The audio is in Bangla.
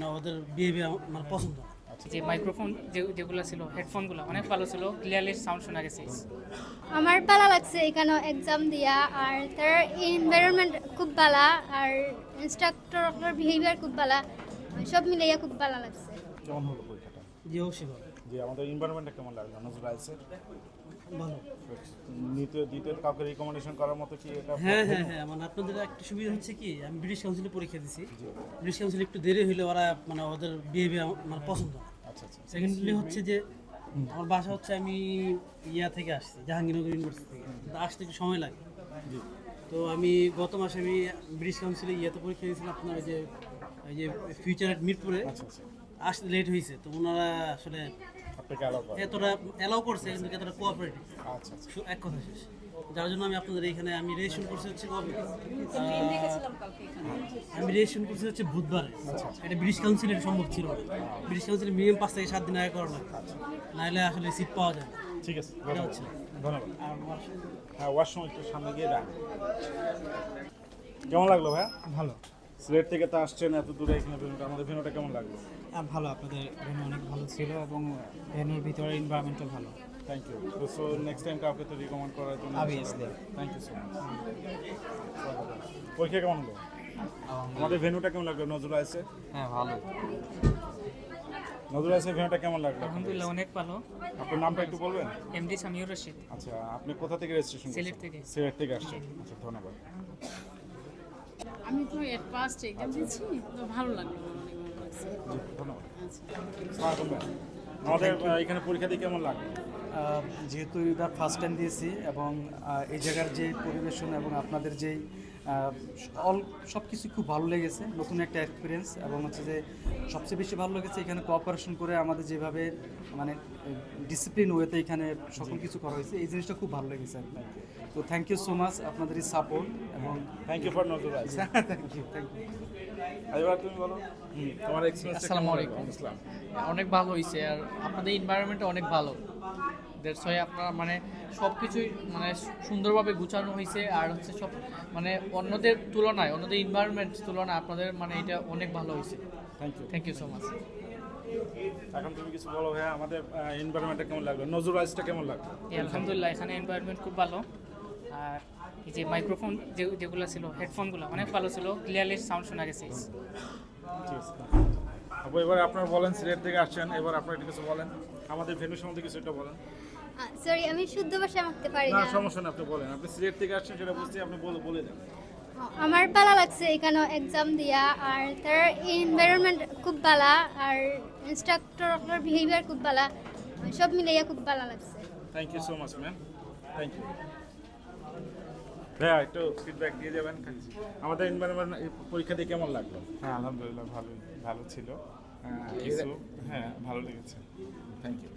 না, ওদের বিহেভিয়ার আমার পছন্দ যে মাইক্রোফোন যেগুলো ছিল হেডফোনগুলো অনেক ভালো ছিল ক্লিয়ারলি সাউন্ড শোনা গেছে। আমার ভালো লাগছে এখানে এক্সাম দিয়া আর তার এনভায়রনমেন্ট খুব ভালো আর ইনস্ট্রাক্টর বিহেভিয়ার খুব ভালো সব মিলাইয়া খুব ভালো লাগছে। কেমন হলো পরীক্ষাটা জি অবশ্যই ভালো যে আমাদের এনভায়রনমেন্টটা কেমন লাগল? নজরুল আইসের ভালো। দ্বিতীয় দ্বিতীয় কাউকে রিকমেন্ডেশন করার মতো কি এটা হ্যাঁ হ্যাঁ হ্যাঁ মানে আপনাদের একটা সুবিধা হচ্ছে কি আমি ব্রিটিশ কাউন্সিলে পরীক্ষা দিছি। ব্রিটিশ কাউন্সিল একটু দেরি হলে ওরা মানে ওদের বিহেভিয়ার আমার পছন্দ আচ্ছা আচ্ছা। সেকেন্ডলি হচ্ছে যে আমার বাসা হচ্ছে আমি ইয়া থেকে আসছি জাহাঙ্গীরনগর ইউনিভার্সিটি থেকে। তো আসতে একটু সময় লাগে। তো আমি গত মাসে আমি ব্রিটিশ কাউন্সিলে ইয়াতে পরীক্ষা দিয়েছিলাম আপনার যে ওই যে ফিউচার অ্যাট মিরপুরে আচ্ছা আচ্ছা। আসতে লেট হয়েছে তো ওনারা আসলে এতটা অ্যালাউ করছে কিন্তু এতটা কোঅপারেটিভ আচ্ছা আচ্ছা। এক কথা শেষ। যার জন্য আমি আপনাদের এখানে আমি রেজিস্ট্রেশন করছি হচ্ছে কবে আমি রেজিস্ট্রেশন করছি হচ্ছে বুধবারে। এটা ব্রিটিশ কাউন্সিলের সম্ভব ছিল না। ব্রিটিশ কাউন্সিলের মিনিমাম পাঁচ থেকে সাত দিন আগে করা লাগে নাহলে আসলে সিট পাওয়া যায় না। ঠিক আছে এটা হচ্ছে। ধন্যবাদ। হ্যাঁ ওয়াশরুম একটু সামনে গিয়ে কেমন লাগল ভাইয়া? ভালো। সিলেট থেকে তো আসছেন এত দূরে এখানে ভেনুটা আমাদের ভেনুটা কেমন লাগল? আহ, ভালো আপনাদের ভেনু অনেক ভালো ছিল এবং ভেনুর ভিতরে এনভায়রনমেন্টও ভালো। Thank you so next time কাউকে তো রিকমেন্ড করার জন্য Obviously. Thank you so much পরীক্ষা কেমন হলো? আমাদের ভেনুটা কেমন লাগল? নজরুল আইসে? হ্যাঁ ভালো। নজরুল আইসের ভেনুটা কেমন লাগল? আলহামদুলিল্লাহ অনেক ভালো। আপনার নামটা একটু বলবেন? এমডি সামিউর রশিদ। আচ্ছা আপনি কোথা থেকে রেজিস্ট্রেশন সিলেট থেকে। সিলেট থেকে আসছেন। আচ্ছা ধন্যবাদ। আমি তো এট ফার্স্ট এক্সাম দিচ্ছি তো ভালো লাগল অনেক ভালো লাগছে ধন্যবাদ আমাদের এখানে পরীক্ষা দিয়ে কেমন লাগল? যেহেতু এবার ফার্স্ট টাইম দিয়েছি এবং এই জায়গার যে পরিবেশন এবং আপনাদের যেই অল সব কিছু খুব ভালো লেগেছে নতুন একটা এক্সপিরিয়েন্স এবং হচ্ছে যে সবচেয়ে বেশি ভালো লেগেছে এখানে কোঅপারেশন করে আমাদের যেভাবে মানে ডিসিপ্লিন ওয়েতে এখানে সকল কিছু করা হয়েছে এই জিনিসটা খুব ভালো লেগেছে আর কি। তো থ্যাংক ইউ সো মাচ আপনাদের এই সাপোর্ট এবং thank you for ice thank you thank you এবার তুমি বলো। হুম, তোমার এক্সপিরিয়েন্স আসসালামু আলাইকুম। ইসলাম অনেক ভালো হয়েছে আর আপনাদের এনভায়রনমেন্টটা অনেক ভালো। দ্যাটস ওয়াই আপনারা মানে সব কিছুই মানে সুন্দরভাবে গুছানো হয়েছে আর হচ্ছে সব মানে অন্যদের তুলনায় অন্যদের এনভায়রনমেন্ট তুলনায় আপনাদের মানে এটা অনেক ভালো হয়েছে thank you thank you so much এখন তুমি কিছু বলো ভাইয়া আমাদের এনভায়রনমেন্টটা কেমন লাগল? নজরুল আইসটা কেমন লাগল? আলহামদুলিল্লাহ এখানে এনভায়রনমেন্ট খুব ভালো। আর এই যে মাইক্রোফোন যে যেগুলো ছিল হেডফোনগুলো অনেক ভালো ছিল ক্লিয়ারলি সাউন্ড শোনা গেছে। ঠিক আপু এবার আপনারা বলেন সিলেট থেকে আসছেন এবার আপনারা একটু কিছু বলেন। আমাদের ভেনু সম্বন্ধে কিছু একটা বলেন। সরি আমি শুদ্ধ ভাষা মাখতে পারি না না। সমস্যা না আপনি বলেন। আপনি সিলেট থেকে আসছেন সেটা বুঝতে আপনি বলে বলে দেন। আমার ভালো লাগছে এখানে এক্সাম দিয়া আর তার এনভায়রনমেন্ট খুব ভালো আর ইনস্ট্রাক্টর বিহেভিয়ার খুব ভালো সব মিলিয়ে খুব ভালো লাগছে। Thank you so much ma'am thank you ভাইয়া একটু ফিডব্যাক দিয়ে যাবেন আমাদের এনভায়রনমেন্ট পরীক্ষা দিয়ে কেমন লাগল? হ্যাঁ আলহামদুলিল্লাহ ভালো ভালো ছিল। হ্যাঁ, হ্যাঁ ভালো লেগেছে। Thank you